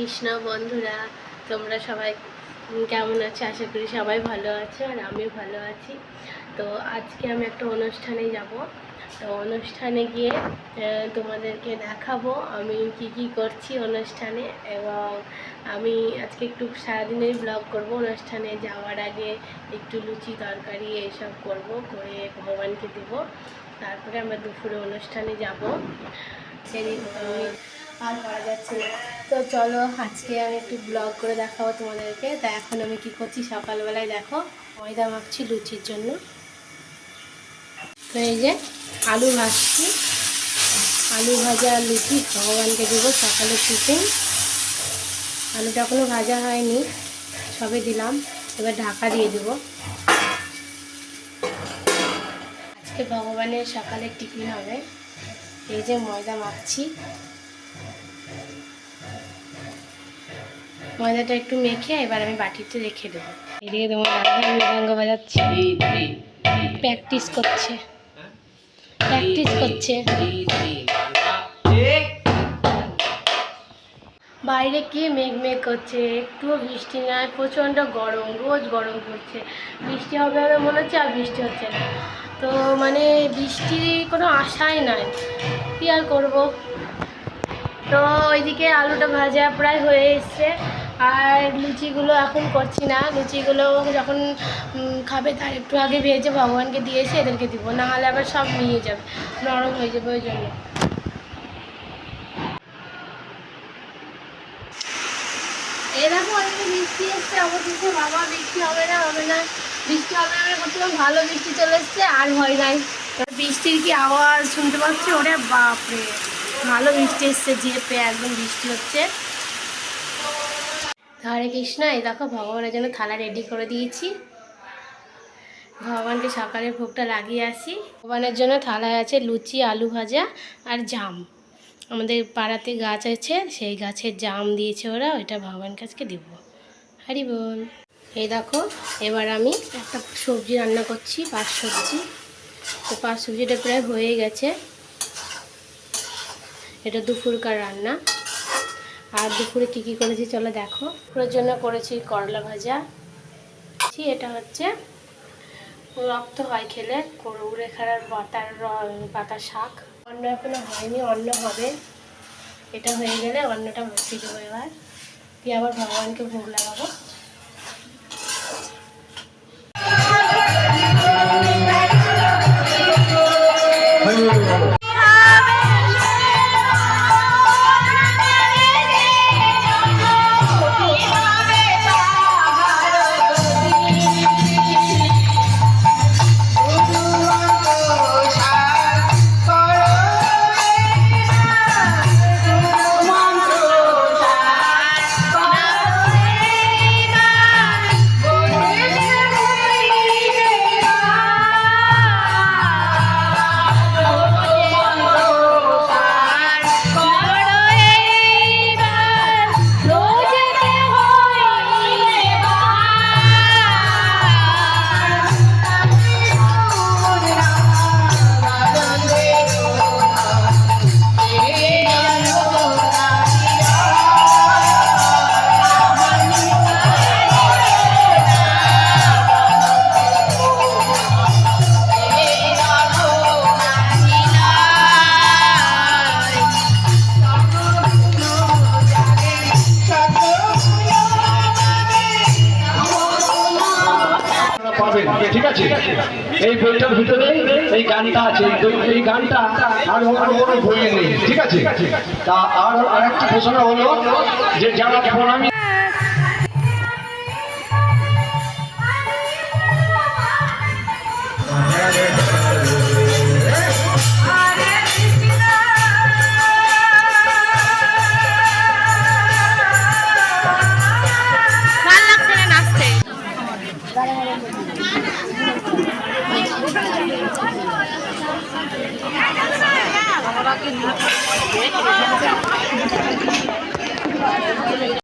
কৃষ্ণ বন্ধুরা, তোমরা সবাই কেমন আছো? আশা করি সবাই ভালো আছো আর আমি ভালো আছি। তো আজকে আমি একটা অনুষ্ঠানে যাব। তো অনুষ্ঠানে গিয়ে তোমাদেরকে দেখাবো আমি কি কি করছি অনুষ্ঠানে এবং আমি আজকে একটু সারাদিনের ব্লগ করব। অনুষ্ঠানে যাওয়ার আগে একটু লুচি, তরকারি এইসব করব, করে ভগবানকে দেবো। তারপরে আমরা দুপুরে অনুষ্ঠানে যাব। আর করা যাচ্ছে তো চলো, আজকে আমি একটু ব্লগ করে দেখাবো তোমাদেরকে। তা এখন আমি কি করছি? সকালবেলায় দেখো, ময়দা মাখছি লুচির জন্য। তো এই যে আলু ভাজছি। আলু ভাজা লুচি ভগবানকে দেবো সকালে টিফিন আলুটা এখনও ভাজা হয়নি, সবে দিলাম। এবার ঢাকা দিয়ে দেবো। আজকে ভগবানের সকালে টিফিন হবে। এই যে ময়দা মাখছি। ময়দাটা একটু মেখে এবার আমি বাটিতে রেখে দেবো। এদিকে তোমার দাদা মৃদঙ্গ বাজাচ্ছে। প্র্যাকটিস করছে। প্র্যাকটিস করছে। বাইরে কি মেঘ মেঘ করছে? একটুও বৃষ্টি নাই, প্রচণ্ড গরম, রোজ গরম পড়ছে। বৃষ্টি হবে হবে মনে হচ্ছে আর বৃষ্টি হচ্ছে না। তো মানে বৃষ্টির কোনো আশাই নাই। কী আর করব? তো ওইদিকে আলুটা ভাজা প্রায় হয়ে এসছে। আর লুচিগুলো এখন করছি না। লুচিগুলো যখন খাবে তার একটু আগে ভেজে ভগবানকে দিয়েছে, এদেরকে দিব। না হলে আবার সব নিয়ে যাবে, নরম হয়ে যাবে ওই জন্য। দেখো অনেকে বৃষ্টি এসছে আমার কিছু বাবা বৃষ্টি হবে না হবে না। বৃষ্টি হবে না করছিলাম ভালো বৃষ্টি চলে এসছে, আর ভয় নাই। বৃষ্টির কি আওয়াজ শুনতে পাচ্ছি? ওরে বাপরে! ভালো বৃষ্টি এসছে জিপে একদম বৃষ্টি হচ্ছে। হরে কৃষ্ণ, এই দেখো ভগবানের জন্য থালা রেডি করে দিয়েছি। ভগবানকে সকালে ভোগটা লাগিয়ে আসি। ভগবানের জন্য থালায় আছে লুচি, আলু ভাজা আর জাম। আমাদের পাড়াতে গাছ আছে, সেই গাছের জাম দিয়েছে ওরা, ওইটা ভগবান কাছকে দিব। হারি বল। এই দেখো, এবার আমি একটা সবজি রান্না করছি, পাঁচ সবজি। তো পাঁচ সবজিটা প্রায় হয়ে গেছে। এটা দুপুরকার রান্না। আর দুপুরে কি কি করেছি চলো দেখো। দুপুরের জন্য করেছি করলা ভাজা। এটা হচ্ছে রক্ত হয় খেলে উড়ে খাড়ার পাতার র- পাতার শাক। অন্য এখনও হয়নি, অন্ন হবে। এটা হয়ে গেলে বসিয়ে দেবো এবার। দিয়ে আবার ভগবানকে ভোগ লাগাবো। পাবেন ঠিক আছে? এই বইটার ভিতরে এই গানটা আছে, এই গানটা আর অন্য কোনো বইয়ে নেই, ঠিক আছে? তা আর আরেকটি ঘোষণা হলো যে, যারা প্রণামী